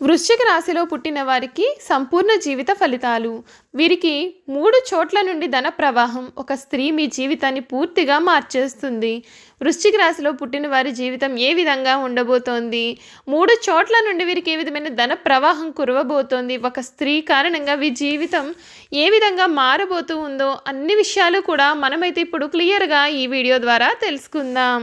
వృశ్చిక రాశిలో పుట్టిన వారికి సంపూర్ణ జీవిత ఫలితాలు. వీరికి మూడు చోట్ల నుండి ధన ప్రవాహం ఒక స్త్రీ మీ జీవితాన్ని పూర్తిగా మార్చేస్తుంది. వృశ్చిక రాశిలో పుట్టిన వారి జీవితం ఏ విధంగా ఉండబోతోంది? మూడు చోట్ల నుండి వీరికి ఏ విధమైన ధన ప్రవాహం కురవబోతోంది? ఒక స్త్రీ కారణంగా వీరి జీవితం ఏ విధంగా మారబోతూ ఉందో అన్ని విషయాలు కూడా మనమైతే ఇప్పుడు క్లియర్గా ఈ వీడియో ద్వారా తెలుసుకుందాం.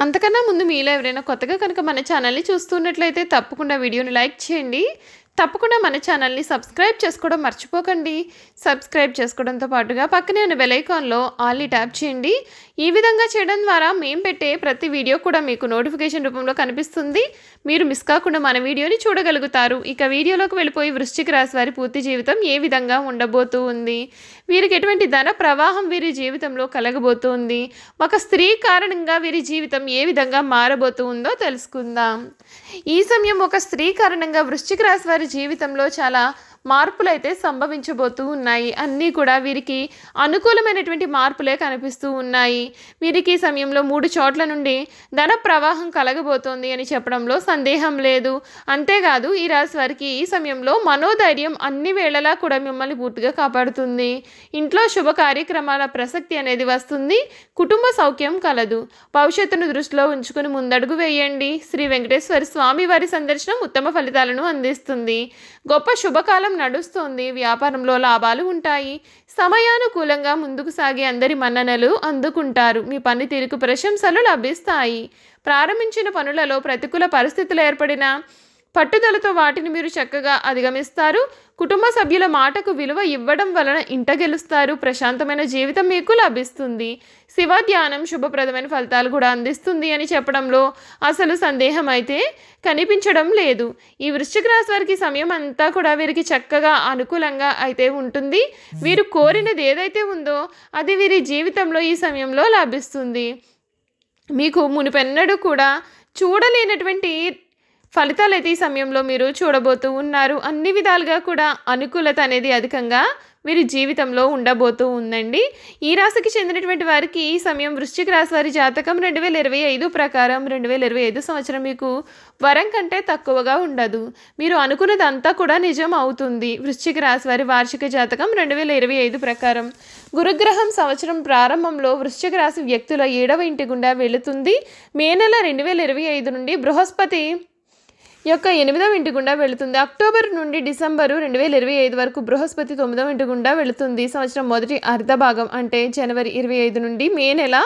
అంతకన్నా ముందు మీలో ఎవరైనా కొత్తగా కనుక మన ఛానల్ని చూస్తున్నట్లయితే తప్పకుండా వీడియోని లైక్ చేయండి. తప్పకుండా మన ఛానల్ని సబ్స్క్రైబ్ చేసుకోవడం మర్చిపోకండి. సబ్స్క్రైబ్ చేసుకోవడంతో పాటుగా పక్కనే ఉన్న బెలైకాన్లో ఆల్ని ట్యాప్ చేయండి. ఈ విధంగా చేయడం ద్వారా మేము పెట్టే ప్రతి వీడియో కూడా మీకు నోటిఫికేషన్ రూపంలో కనిపిస్తుంది. మీరు మిస్ కాకుండా మన వీడియోని చూడగలుగుతారు. ఇక వీడియోలోకి వెళ్ళిపోయి వృశ్చిక రాశి వారి పూర్తి జీవితం ఏ విధంగా ఉండబోతూ ఉంది? వీరికి ఎటువంటి ధన ప్రవాహం వీరి జీవితంలో కలగబోతుంది ఒక స్త్రీ కారణంగా వీరి జీవితం ఏ విధంగా మారబోతూ ఉందో తెలుసుకుందాం. ఈ సమయం ఒక స్త్రీ కారణంగా వృశ్చిక రాశి వారి జీవితంలో చాలా మార్పులు అయితే సంభవించబోతూ ఉన్నాయి. అన్నీ కూడా వీరికి అనుకూలమైనటువంటి మార్పులే కనిపిస్తూ ఉన్నాయి. వీరికి ఈ సమయంలో మూడు చోట్ల నుండి ధన ప్రవాహం కలగబోతోంది అని చెప్పడంలో సందేహం లేదు. అంతేకాదు ఈ రాశి వారికి ఈ సమయంలో మనోధైర్యం అన్ని వేళలా కూడా మిమ్మల్ని పూర్తిగా కాపాడుతుంది. ఇంట్లో శుభ కార్యక్రమాల ప్రసక్తి అనేది వస్తుంది. కుటుంబ సౌఖ్యం కలదు. భవిష్యత్తును దృష్టిలో ఉంచుకుని ముందడుగు వేయండి. శ్రీ వెంకటేశ్వర స్వామి వారి సందర్శనం ఉత్తమ ఫలితాలను అందిస్తుంది. గొప్ప శుభకాలం నడుస్తోంది. వ్యాపారంలో లాభాలు ఉంటాయి. సమయానుకూలంగా ముందుకు సాగే అందరి మన్ననలు అందుకుంటారు. మీ పనితీరుకు ప్రశంసలు లభిస్తాయి. ప్రారంభించిన పనులలో ప్రతికూల పరిస్థితులు ఏర్పడిన పట్టుదలతో వాటిని మీరు చక్కగా అధిగమిస్తారు. కుటుంబ సభ్యుల మాటకు విలువ ఇవ్వడం వలన ఇంట గెలుస్తారు. ప్రశాంతమైన జీవితం మీకు లభిస్తుంది. శివ ధ్యానం శుభప్రదమైన ఫలితాలు కూడా అందిస్తుంది అని చెప్పడంలో అసలు సందేహం అయితే కనిపించడం లేదు. ఈ వృశ్చిక రాశి వారికి సమయం అంతా కూడా వీరికి చక్కగా అనుకూలంగా అయితే ఉంటుంది. వీరు కోరినది ఏదైతే ఉందో అది వీరి జీవితంలో ఈ సమయంలో లభిస్తుంది. మీకు మునిపెన్నడూ కూడా చూడలేనటువంటి ఫలితాలు అయితే ఈ సమయంలో మీరు చూడబోతూ ఉన్నారు. అన్ని విధాలుగా కూడా అనుకూలత అనేది అధికంగా మీరు జీవితంలో ఉండబోతూ ఉందండి. ఈ రాశికి చెందినటువంటి వారికి ఈ సమయం వృశ్చిక రాశి వారి జాతకం రెండు వేల ఇరవై ఐదు ప్రకారం రెండు వేల ఇరవై ఐదు సంవత్సరం మీకు వరం కంటే తక్కువగా ఉండదు. మీరు అనుకున్నది అంతా కూడా నిజం అవుతుంది. వృశ్చిక రాశి వారి వార్షిక జాతకం రెండు వేల ఇరవై ఐదు ప్రకారం. గురుగ్రహం సంవత్సరం ప్రారంభంలో వృశ్చిక రాశి వ్యక్తుల ఏడవ ఇంటి గుండా వెళుతుంది. మే నెల రెండు వేల ఇరవై ఐదు నుండి బృహస్పతి యొక్క ఎనిమిదవ ఇంటి గుండా వెళుతుంది. అక్టోబర్ నుండి డిసెంబరు రెండు వేల ఇరవై ఐదు వరకు బృహస్పతి తొమ్మిదవ ఇంటి గుండా వెళుతుంది. సంవత్సరం మొదటి అర్ధ భాగం అంటే జనవరి ఇరవై ఐదు నుండి మే నెల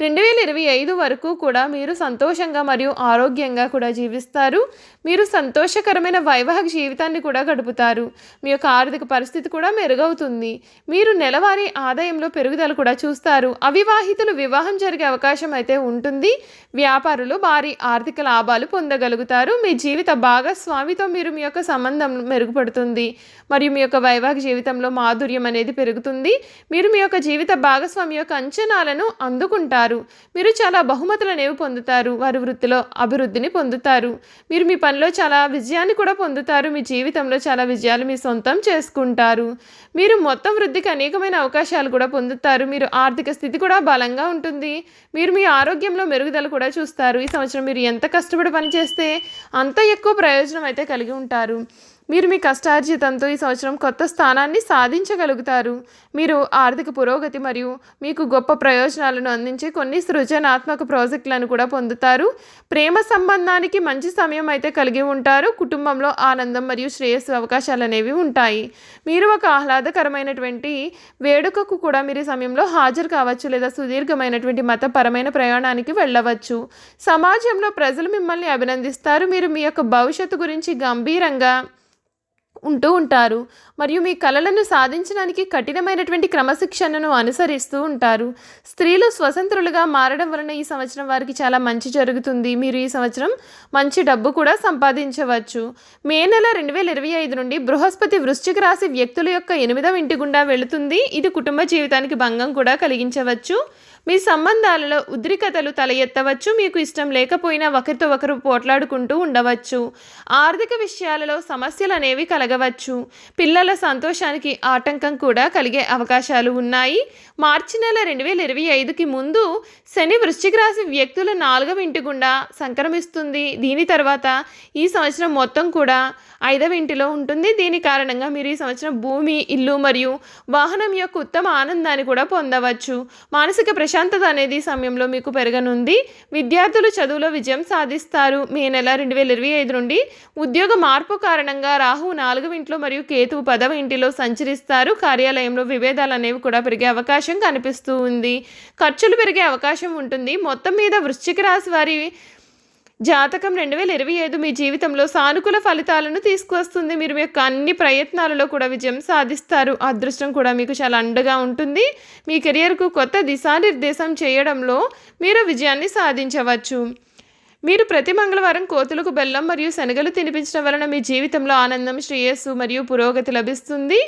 రెండు వేల ఇరవై ఐదు వరకు కూడా మీరు సంతోషంగా మరియు ఆరోగ్యంగా కూడా జీవిస్తారు. మీరు సంతోషకరమైన వైవాహిక జీవితాన్ని కూడా గడుపుతారు. మీ యొక్క ఆర్థిక పరిస్థితి కూడా మెరుగవుతుంది. మీరు నెలవారీ ఆదాయంలో పెరుగుదల కూడా చూస్తారు. అవివాహితులు వివాహం జరిగే అవకాశం అయితే ఉంటుంది. వ్యాపారులు భారీ ఆర్థిక లాభాలు పొందగలుగుతారు. మీ జీవిత భాగస్వామితో మీరు మీ యొక్క సంబంధం మెరుగుపడుతుంది. మరియు మీ యొక్క వైవాహిక జీవితంలో మాధుర్యం అనేది పెరుగుతుంది. మీరు మీ యొక్క జీవిత భాగస్వామి యొక్క అంచనాలను అందుకుంటారు. మీరు చాలా బహుమతులు అనేవి పొందుతారు. వారి వృత్తిలో అభివృద్ధిని పొందుతారు. మీరు మీ పనిలో చాలా విజయాన్ని కూడా పొందుతారు. మీ జీవితంలో చాలా విజయాలు మీ సొంతం చేసుకుంటారు. మీరు మొత్తం వృద్ధికి అనేకమైన అవకాశాలు కూడా పొందుతారు. మీరు ఆర్థిక స్థితి కూడా బలంగా ఉంటుంది. మీరు మీ ఆరోగ్యంలో మెరుగుదల కూడా చూస్తారు. ఈ సంవత్సరం మీరు ఎంత కష్టపడి పనిచేస్తే అంత ఎక్కువ ప్రయోజనం అయితే కలిగి ఉంటారు. మీరు మీ కష్టార్జితంతో ఈ సంవత్సరం కొత్త స్థానాన్ని సాధించగలుగుతారు. మీరు ఆర్థిక పురోగతి మరియు మీకు గొప్ప ప్రయోజనాలను అందించే కొన్ని సృజనాత్మక ప్రాజెక్టులను కూడా పొందుతారు. ప్రేమ సంబంధానికి మంచి సమయం అయితే కలిగి ఉంటారు. కుటుంబంలో ఆనందం మరియు శ్రేయస్సు అవకాశాలు అనేవి ఉంటాయి. మీరు ఒక ఆహ్లాదకరమైనటువంటి వేడుకకు కూడా మీరు సమయంలో హాజరు కావచ్చు లేదా సుదీర్ఘమైనటువంటి మతపరమైన ప్రయాణానికి వెళ్ళవచ్చు. సమాజంలో ప్రజలు మిమ్మల్ని అభినందిస్తారు. మీరు మీ యొక్క భవిష్యత్తు గురించి గంభీరంగా ఉంటూ ఉంటారు. మరియు మీ కలలను సాధించడానికి కఠినమైనటువంటి క్రమశిక్షణను అనుసరిస్తూ ఉంటారు. స్త్రీలు స్వతంత్రులుగా మారడం వలన ఈ సంవత్సరం వారికి చాలా మంచి జరుగుతుంది. మీరు ఈ సంవత్సరం మంచి డబ్బు కూడా సంపాదించవచ్చు. మే నెల రెండు వేల ఇరవై ఐదు నుండి బృహస్పతి వృశ్చిక రాశి వ్యక్తుల యొక్క ఎనిమిదవ ఇంటి గుండా వెళుతుంది. ఇది కుటుంబ జీవితానికి భంగం కూడా కలిగించవచ్చు. మీ సంబంధాలలో ఉద్రికతలు తల ఎత్తవచ్చు మీకు ఇష్టం లేకపోయినా ఒకరితో ఒకరు పోట్లాడుకుంటూ ఉండవచ్చు. ఆర్థిక విషయాలలో సమస్యలు అనేవి కలగవచ్చు. పిల్లల సంతోషానికి ఆటంకం కూడా కలిగే అవకాశాలు ఉన్నాయి. మార్చి నెల రెండు వేల ఇరవై ఐదుకి ముందు శని వృశ్చిక రాశి వ్యక్తుల నాలుగవ ఇంటి గుండా సంక్రమిస్తుంది. దీని తర్వాత ఈ సంవత్సరం మొత్తం కూడా ఐదవ ఇంటిలో ఉంటుంది. దీని కారణంగా మీరు ఈ సంవత్సరం భూమి ఇల్లు మరియు వాహనం యొక్క ఉత్తమ ఆనందాన్ని కూడా పొందవచ్చు. మానసిక ప్రశాంతత అనేది సమయంలో మీకు పెరగనుంది. విద్యార్థులు చదువులో విజయం సాధిస్తారు. మే నెల రెండు వేల ఇరవై ఐదు నుండి ఉద్యోగ మార్పు కారణంగా రాహు నాలుగవ ఇంట్లో మరియు కేతువు పదవ ఇంటిలో సంచరిస్తారు. కార్యాలయంలో విభేదాలు అనేవి కూడా పెరిగే అవకాశం కనిపిస్తూ ఉంది. ఖర్చులు పెరిగే అవకాశం ఉంటుంది. మొత్తం మీద వృశ్చిక రాశి వారి జాతకం రెండు వేల ఇరవై ఐదు మీ జీవితంలో సానుకూల ఫలితాలను తీసుకువస్తుంది. మీరు మీ యొక్క అన్ని ప్రయత్నాలలో కూడా విజయం సాధిస్తారు. అదృష్టం కూడా మీకు చాలా అండగా ఉంటుంది. మీ కెరియర్కు కొత్త దిశానిర్దేశం చేయడంలో మీరు విజయాన్ని సాధించవచ్చు. మీరు ప్రతి మంగళవారం కోతులకు బెల్లం మరియు శనగలు తినిపించడం వలన మీ జీవితంలో ఆనందం శ్రేయస్సు మరియు పురోగతి లభిస్తుంది.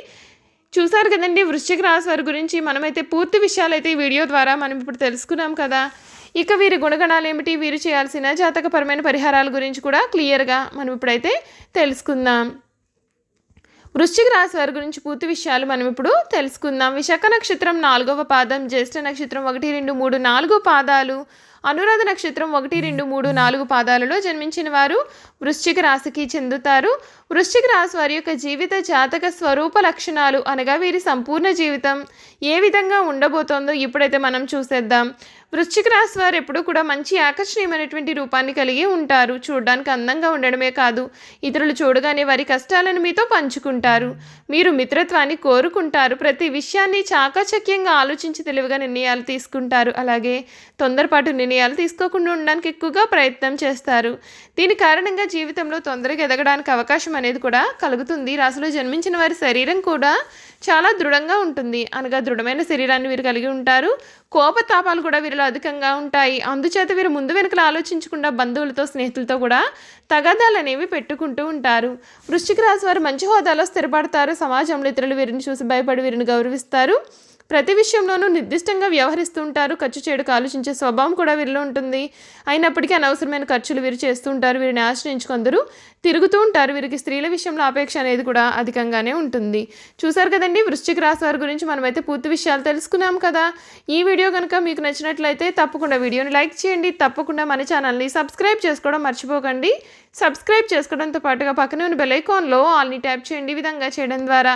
చూసారు కదండి వృశ్చిక రాశి వారి గురించి మనమైతే పూర్తి విషయాలు అయితే ఈ వీడియో ద్వారా మనం ఇప్పుడు తెలుసుకున్నాం కదా. ఇక వీరి గుణగణాలు ఏమిటి? వీరు చేయాల్సిన జాతకపరమైన పరిహారాల గురించి కూడా క్లియర్గా మనం ఇప్పుడైతే తెలుసుకుందాం. వృశ్చిక రాశి వారి గురించి పూర్తి విషయాలు మనం ఇప్పుడు తెలుసుకుందాం. విశాఖ నక్షత్రం నాలుగవ పాదం జ్యేష్ఠ నక్షత్రం ఒకటి రెండు మూడు నాలుగు పాదాలు. అనురాధ నక్షత్రం ఒకటి రెండు మూడు నాలుగు పాదాలలో జన్మించిన వారు వృశ్చిక రాశికి చెందుతారు. వృశ్చిక రాశి వారి యొక్క జీవిత జాతక స్వరూప లక్షణాలు అనగా వీరి సంపూర్ణ జీవితం ఏ విధంగా ఉండబోతోందో ఇప్పుడైతే మనం చూసేద్దాం. వృశ్చిక రాశి వారు ఎప్పుడూ కూడా మంచి ఆకర్షణీయమైనటువంటి రూపాన్ని కలిగి ఉంటారు. చూడడానికి అందంగా ఉండడమే కాదు ఇతరులు చూడగానే వారి కష్టాలను మీతో పంచుకుంటారు. మీరు మిత్రత్వాన్ని కోరుకుంటారు. ప్రతి విషయాన్ని చాకచక్యంగా ఆలోచించి తెలివిగా నిర్ణయాలు తీసుకుంటారు. అలాగే తొందరపాటు నిర్ణయం నిర్ణయాలు తీసుకోకుండా ఉండడానికి ఎక్కువగా ప్రయత్నం చేస్తారు. దీని కారణంగా జీవితంలో తొందరగా ఎదగడానికి అవకాశం అనేది కూడా కలుగుతుంది. రాశిలో జన్మించిన వారి శరీరం కూడా చాలా దృఢంగా ఉంటుంది. అనగా దృఢమైన శరీరాన్ని వీరు కలిగి ఉంటారు. కోపతాపాలు కూడా వీరిలో అధికంగా ఉంటాయి. అందుచేత వీరు ముందు వెనుకలు ఆలోచించకుండా బంధువులతో స్నేహితులతో కూడా తగాదాలు అనేవి పెట్టుకుంటూ ఉంటారు. వృశ్చిక రాశి వారు మంచి హోదాలో స్థిరపడతారు. సమాజంలో ఇతరులు వీరిని చూసి భయపడి వీరిని గౌరవిస్తారు. ప్రతి విషయంలోనూ నిర్దిష్టంగా వ్యవహరిస్తూ ఉంటారు. ఖర్చు చేయడానికి ఆలోచించే స్వభావం కూడా వీరిలో ఉంటుంది. అయినప్పటికీ అనవసరమైన ఖర్చులు వీరు చేస్తూ ఉంటారు. వీరిని ఆశ్రయించుకొందరు తిరుగుతూ ఉంటారు. వీరికి స్త్రీల విషయంలో అపేక్ష అనేది కూడా అధికంగానే ఉంటుంది. చూసారు కదండి? వృశ్చిక రాశి వారి గురించి మనమైతే పూర్తి విషయాలు తెలుసుకున్నాం కదా. ఈ వీడియో కనుక మీకు నచ్చినట్లయితే తప్పకుండా వీడియోని లైక్ చేయండి. తప్పకుండా మన ఛానల్ని సబ్స్క్రైబ్ చేసుకోవడం మర్చిపోకండి. సబ్స్క్రైబ్ చేసుకోవడంతో పాటుగా పక్కనే ఉన్న బెల్ ఐకాన్లో ఆల్ని ట్యాప్ చేయండి. ఈ విధంగా చేయడం ద్వారా